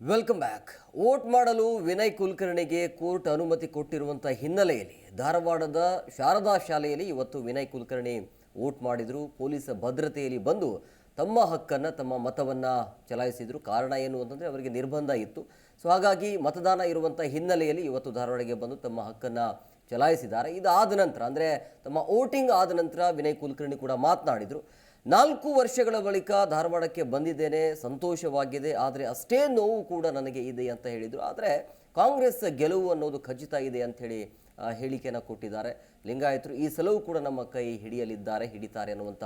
Welcome back vote ಮಾಡಲು Vinay ಕುಲಕರ್ಣಿಗೆ court ಅನುಮತಿ ಕೊಟ್ಟಿರುವಂಥ ಹಿನ್ನೆಲೆಯಲ್ಲಿ ಧಾರವಾಡದ ಶಾರದಾ ಶಾಲೆಯಲ್ಲಿ ಇವತ್ತು ವಿನಯ್ ಕುಲಕರ್ಣಿ ವೋಟ್ ಮಾಡಿದ್ರು. ಪೊಲೀಸ್ ಭದ್ರತೆಯಲ್ಲಿ ಬಂದು ತಮ್ಮ ಹಕ್ಕನ್ನು, ತಮ್ಮ ಮತವನ್ನು ಚಲಾಯಿಸಿದ್ರು. ಕಾರಣ ಏನು ಅಂತಂದರೆ ಅವರಿಗೆ ನಿರ್ಬಂಧ ಇತ್ತು. ಸೊ ಹಾಗಾಗಿ ಮತದಾನ ಇರುವಂಥ ಹಿನ್ನೆಲೆಯಲ್ಲಿ ಇವತ್ತು ಧಾರವಾಡಗೆ ಬಂದು ತಮ್ಮ ಹಕ್ಕನ್ನು ಚಲಾಯಿಸಿದ್ದಾರೆ. ಇದಾದ ನಂತರ, ಅಂದರೆ ತಮ್ಮ ವೋಟಿಂಗ್ ಆದ ನಂತರ ವಿನಯ್ ಕುಲಕರ್ಣಿ ಕೂಡ ಮಾತನಾಡಿದರು. ನಾಲ್ಕು ವರ್ಷಗಳ ಬಳಿಕ ಧಾರವಾಡಕ್ಕೆ ಬಂದಿದ್ದೇನೆ ಸಂತೋಷವಾಗಿದೆ ಆದರೆ ಅಷ್ಟೇ ನೋವು ಕೂಡ ನನಗೆ ಇದೆ ಅಂತ ಹೇಳಿದರು. ಆದರೆ ಕಾಂಗ್ರೆಸ್ ಗೆಲುವು ಅನ್ನೋದು ಖಚಿತ ಇದೆ ಆ, ಹೇಳಿಕೆಯನ್ನು ಕೊಟ್ಟಿದ್ದಾರೆ. ಲಿಂಗಾಯತರು ಈ ಸಲವೂ ಕೂಡ ನಮ್ಮ ಕೈ ಹಿಡಿಯಲಿದ್ದಾರೆ ಹಿಡಿತಾರೆ ಅನ್ನುವಂಥ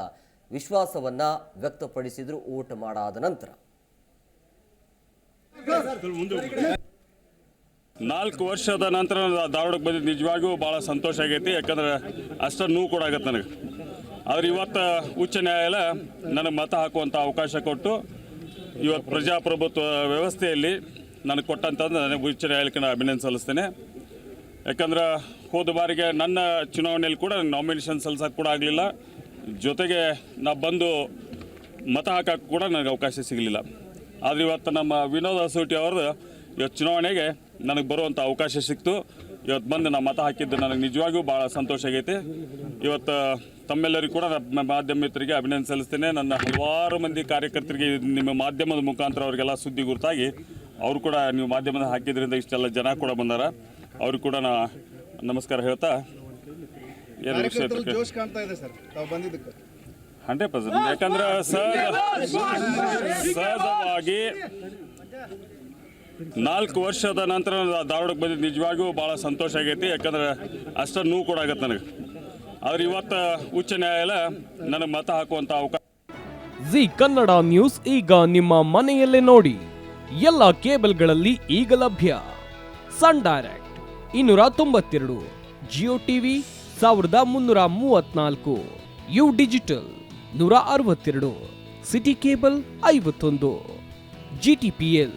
ವಿಶ್ವಾಸವನ್ನು ವ್ಯಕ್ತಪಡಿಸಿದರು ಓಟ್ ಮಾಡಾದ ನಂತರ. ನಾಲ್ಕು ವರ್ಷದ ನಂತರ ಧಾರವಾಡಕ್ಕೆ ಬಂದಿದ್ದು ನಿಜವಾಗಿಯೂ ಭಾಳ ಸಂತೋಷ ಆಗೈತಿ ಯಾಕಂದ್ರೆ ಅಷ್ಟು ನೋವು ಕೂಡ ಆಗತ್ತೆ ನನಗೆ. ಆದ್ರೆ ಇವತ್ತು ಉಚ್ಚ ನ್ಯಾಯಾಲಯ ನನಗೆ ಮತ ಹಾಕುವಂಥ ಅವಕಾಶ ಕೊಟ್ಟು ಇವತ್ತು ಪ್ರಜಾಪ್ರಭುತ್ವ ವ್ಯವಸ್ಥೆಯಲ್ಲಿ ನನಗೆ ಕೊಟ್ಟಂಥದ್ದು ನನಗೆ ಉಚ್ಚ ನ್ಯಾಯಾಲಯಕ್ಕೆ ನಾನು ಅಭಿನಂದನೆ ಸಲ್ಲಿಸ್ತೇನೆ. ಯಾಕಂದ್ರೆ ಹೋದ ಬಾರಿಗೆ ನನ್ನ ಚುನಾವಣೆಯಲ್ಲಿ ಕೂಡ ನಾಮಿನೇಷನ್ ಸಲ್ಲಿಸೋಕೆ ಕೂಡ ಆಗಲಿಲ್ಲ. ಜೊತೆಗೆ ನಾ ಬಂದು ಮತ ಹಾಕೋಕ್ಕೆ ಕೂಡ ನನಗೆ ಅವಕಾಶ ಸಿಗಲಿಲ್ಲ. ಆದರೆ ಇವತ್ತು ನಮ್ಮ ವಿನೋದ್ ಅಸೂಟಿ ಅವ್ರದ್ದು ಇವತ್ತು ಚುನಾವಣೆಗೆ ನನಗೆ ಬರುವಂಥ ಅವಕಾಶ ಸಿಕ್ತು. ಇವತ್ತು ಬಂದು ನಾ ಮತ ಹಾಕಿದ್ದು ನನಗೆ ನಿಜವಾಗಿಯೂ ಭಾಳ ಸಂತೋಷ ಆಗೈತಿ. ಇವತ್ತು ತಮ್ಮೆಲ್ಲರಿಗೂ ಕೂಡ ಮಾಧ್ಯಮ ಮಿತ್ರರಿಗೆ ಅಭಿನಂದನೆ ಸಲ್ಲಿಸ್ತೇನೆ. ನನ್ನ ಹಲವಾರು ಮಂದಿ ಕಾರ್ಯಕರ್ತರಿಗೆ ನಿಮ್ಮ ಮಾಧ್ಯಮದ ಮುಖಾಂತರ ಅವರಿಗೆಲ್ಲ ಸುದ್ದಿ ಗುರುತಾಗಿ. ಅವರು ಕೂಡ ನೀವು ಮಾಧ್ಯಮದ ಹಾಕಿದ್ರಿಂದ ಇಷ್ಟೆಲ್ಲ ಜನ ಕೂಡ ಬಂದಾರ. ಅವ್ರಿಗೆ ಕೂಡ ನಾ ನಮಸ್ಕಾರ ಹೇಳ್ತಾ ಏನು ವಿಷಯ ಹಂಡ್ರೆಡ್ ಪರ್ಸೆಂಟ್. ಯಾಕಂದ್ರೆ ಸಹಜ ಸಹಜವಾಗಿ ನಾಲ್ಕು ವರ್ಷದ ನಂತರ ಧಾರವಾಡಕ್ಕೆ ಬಂದಿದ್ದು. ನಿಜವಾಗಿಯೂ ಭಾಳ ಸಂತೋಷ ಆಗೈತಿ. ಯಾಕಂದ್ರೆ ಅಷ್ಟು ನೋವು ಕೂಡ ಆಗತ್ತೆ ನನಗೆ. ಆದ್ರೆ ಇವತ್ತು ಉಚ್ಚ ನ್ಯಾಯಾಲಯ ನನಗೆ ಮತ ಹಾಕುವಂಥ ಅವಕಾಶ ಜಿ ಕನ್ನಡ ನ್ಯೂಸ್ ಈಗ ನಿಮ್ಮ ಮನೆಯಲ್ಲೇ ನೋಡಿ. ಎಲ್ಲ ಕೇಬಲ್ಗಳಲ್ಲಿ ಈಗ ಲಭ್ಯ. ಸನ್ ಡೈರೆಕ್ಟ್ ಇನ್ನೂರ ತೊಂಬತ್ತೆರಡು, ಜಿಯೋ ಟಿವಿ ಸಾವಿರದ ಮುನ್ನೂರ ಮೂವತ್ನಾಲ್ಕು ಯು ಡಿಜಿಟಲ್ ನೂರ ಅರವತ್ತೆರಡು, ಸಿಟಿ ಕೇಬಲ್ ಐವತ್ತೊಂದು ಜಿಟಿಪಿಎಲ್